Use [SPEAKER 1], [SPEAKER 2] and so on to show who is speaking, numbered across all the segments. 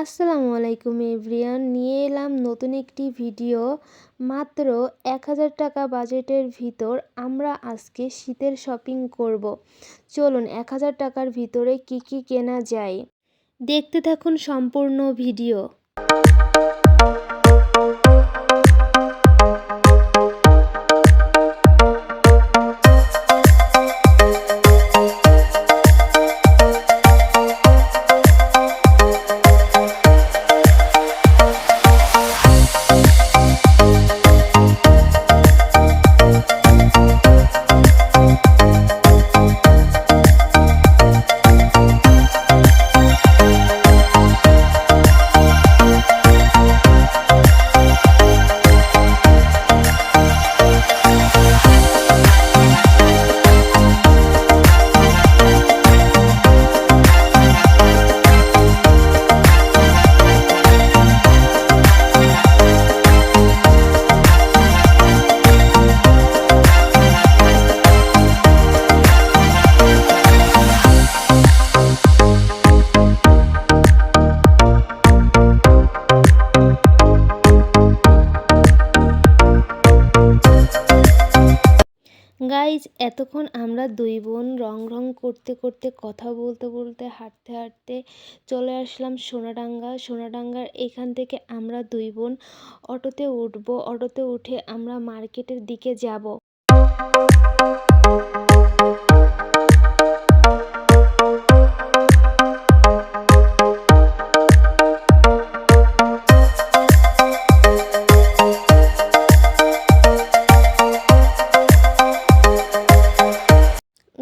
[SPEAKER 1] আসসালামু আলাইকুম এভরিয়ান, নিয়ে এলাম নতুন একটি ভিডিও। মাত্র এক হাজার টাকা বাজেটের ভিতর আমরা আজকে শীতের শপিং করব। চলুন এক হাজার টাকার ভিতরে কি কি কেনা যায়। দেখতে থাকুন সম্পূর্ণ ভিডিও। গাইজ এতক্ষণ আমরা দুই বোন রং রং করতে করতে কথা বলতে বলতে, হাঁটতে হাঁটতে চলে আসলাম সোনাডাঙ্গা। সোনাডাঙ্গার এখান থেকে আমরা দুই বোন অটোতে উঠবো। অটোতে উঠে আমরা মার্কেটের দিকে যাব।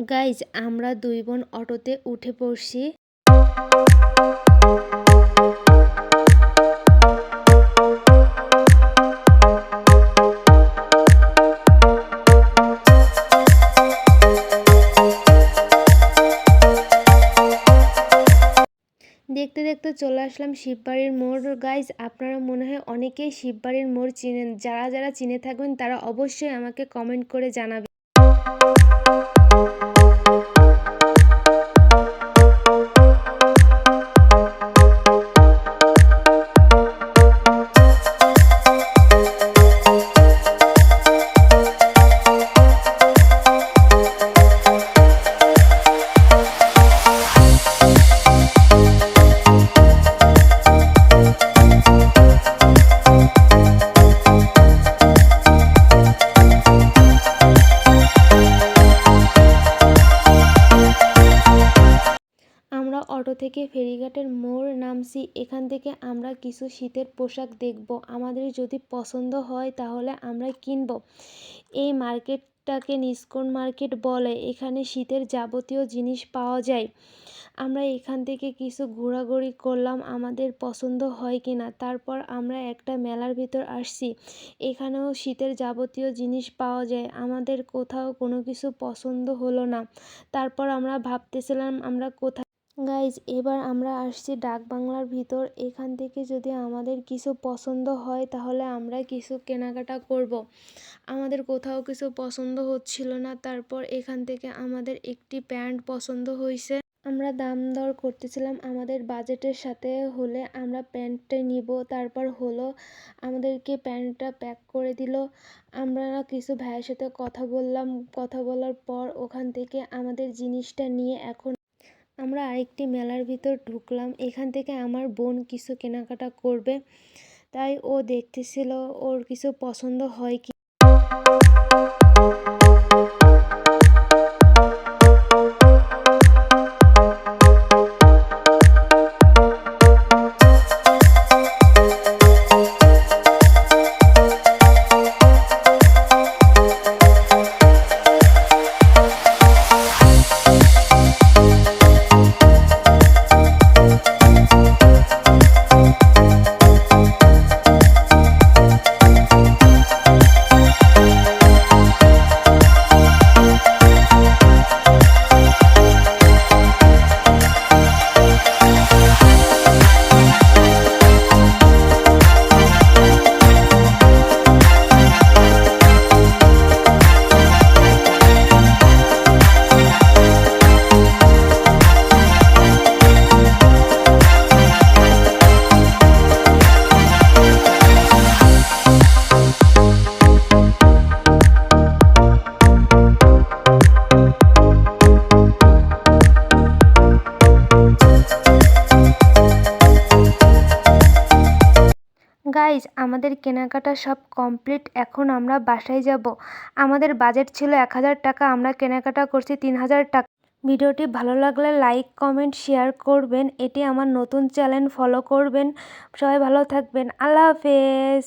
[SPEAKER 1] গাইজ আমরা দুই বোন অটোতে উঠে পড়ছি। দেখতে দেখতে চলে আসলাম শিববাড়ির মোড়। গাইজ আপনারা মনে হয় অনেকেই শিববাড়ির মোড় চিনেন। যারা যারা চিনে থাকবেন, তারা অবশ্যই আমাকে কমেন্ট করে জানাবেন। আমরা অটো থেকে ফেরিঘাটের মোড় নামছি, এখান থেকে আমরা কিছু শীতের পোশাক দেখব। আমাদের যদি পছন্দ হয় তাহলে আমরা কিনব। এই মার্কেটটাকে নিস্কন মার্কেট বলে। এখানে শীতের যাবতীয় জিনিস পাওয়া যায়। আমরা এখান থেকে কিছু ঘোরাঘুরি করলাম, আমাদের পছন্দ হয় কি না তারপর আমরা একটা মেলার ভিতর আসছি। এখানেও শীতের যাবতীয় জিনিস পাওয়া যায়। আমাদের কোথাও কোনো কিছু পছন্দ হলো না। তারপর আমরা ভাবতেছিলাম, আমরা কোথায় গাইজ, এবার আমরা আসছি ডাক বাংলার ভিতর। এখান থেকে যদি আমাদের কিছু পছন্দ হয়, তাহলে আমরা কিছু কেনাকাটা করব। আমাদের কোথাও কিছু পছন্দ হচ্ছিল না, তারপর এখান থেকে আমাদের একটি প্যান্ট পছন্দ হয়েছে আমরা দাম দর করতেছিলাম আমাদের বাজেটের সাথে, হলে আমরা প্যান্টটা নিব, তারপর হলো আমাদেরকে প্যান্টটা প্যাক করে দিল। আমরা কিছু ভাইয়ের সাথে কথা বললাম, কথা বলার পর ওখান থেকে আমাদের জিনিসটা নিয়ে এখন আমরা আরেকটি মেলার ভিতর ঢুকলাম। এখান থেকে আমার বোন কিছু কেনাকাটা করবে। তাই ও দেখতেছিল ওর কিছু পছন্দ হয় কি গাইজ আমাদের কেনাকাটা সব কমপ্লিট এখন আমরা বাসায় যাব। আমাদের বাজেট ছিল এক হাজার টাকা, আমরা কেনাকাটা করছি তিন হাজার টাকা। ভিডিওটি ভালো লাগলে লাইক কমেন্ট শেয়ার করবেন। এটি আমার নতুন চ্যানেল ফলো করবেন। সবাই ভালো থাকবেন। আল্লাহ হাফেজ।